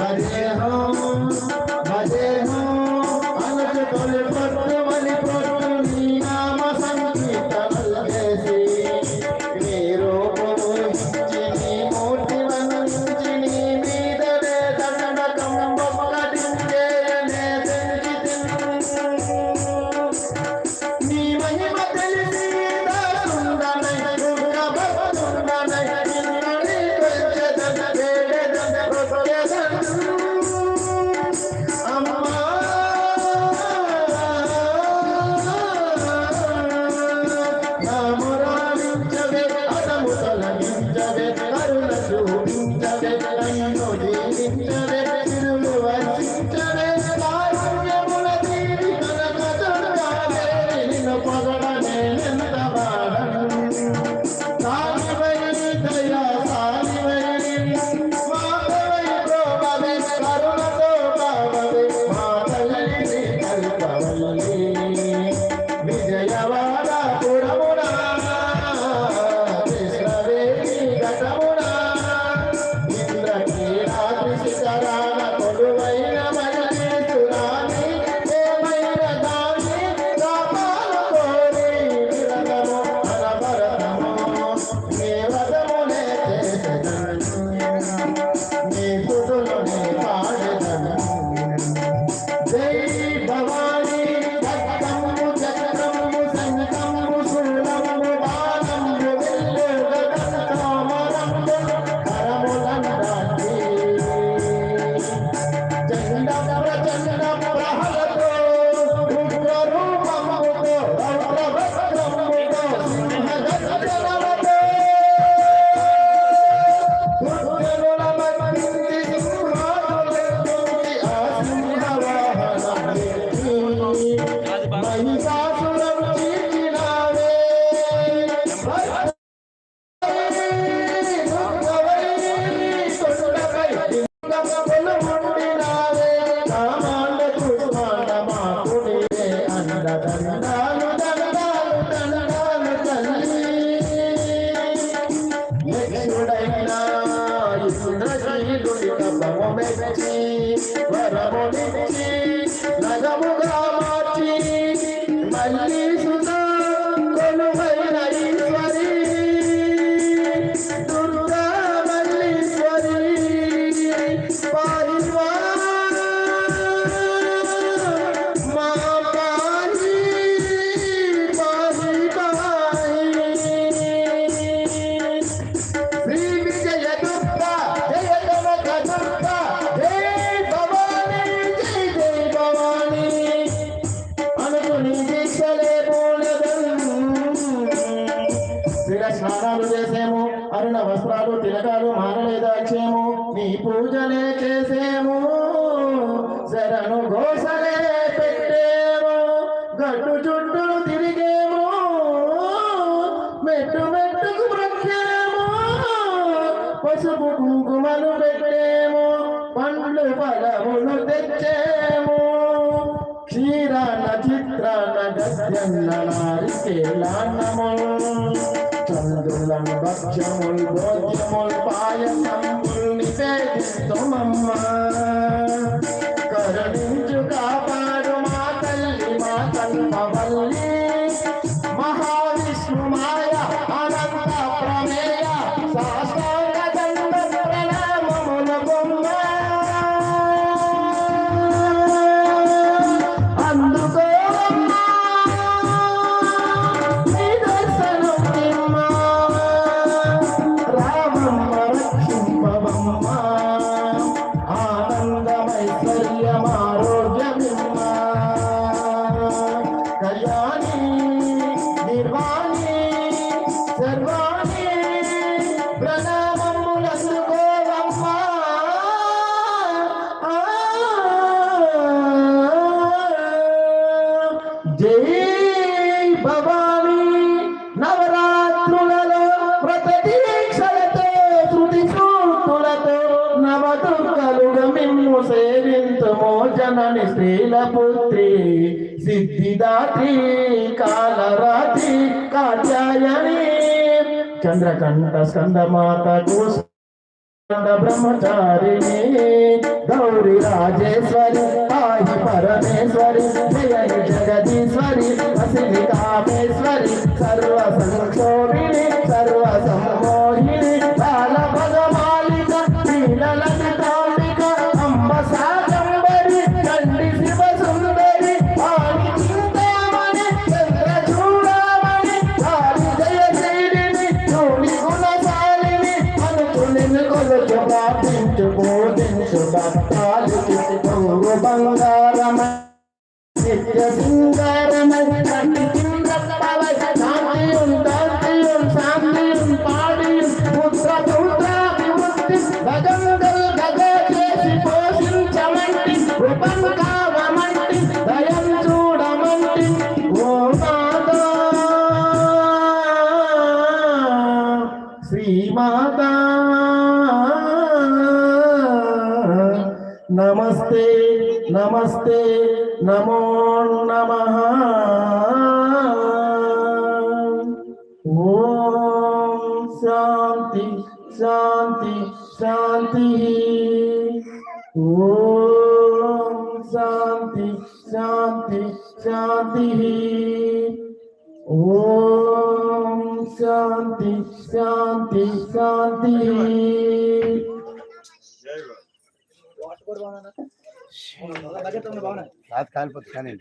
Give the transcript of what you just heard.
बजे हम बजे हम अलग तोले पर Yeah. Ramon Messi, Ramon Messi. పూజలే చేసేము శరణు ఘోషలే పెట్టేము గట్టు చుట్టూ తిరిగేము మెట్టు మెట్టుకు బ్రతికేము పసుపు కుంకుమలు పెట్టేము పండ్లు ఫలములు తెచ్చేము. క్షీరాన చిత్రాన గద్యన్న నారికేలాన్నము చంద్రులను భక్ష్యముల్ భోజ్యముల్ పాయసంబుల్ నిషేధిస్తమమ్మ కరుణించు కాపాడు మా తల్లి మా కల్పవల్లి మహావిష్ణు మా పదము జనని స్త్రీల పుత్రి సిద్ధిదాత్రి కాలరాత్రి కాత్యాయని. చంద్రకంఠ మాత బ్రహ్మచారిణి గౌరి రాజేశ్వరి పాహి పరమేశ్వరి జయ జగదీశ్వరి వసిని కామేశ్వరి సర్వ సంక్షోభి சுந்தரமல் నమస్తే నమస్తే నమో నమ. ఓం శాంతి శాంతి శాంతి. ఓం శాంతి శాంతి శాంతి. ఓం శాంతి శాంతి శాంతి. रात काल पत्ता नहीं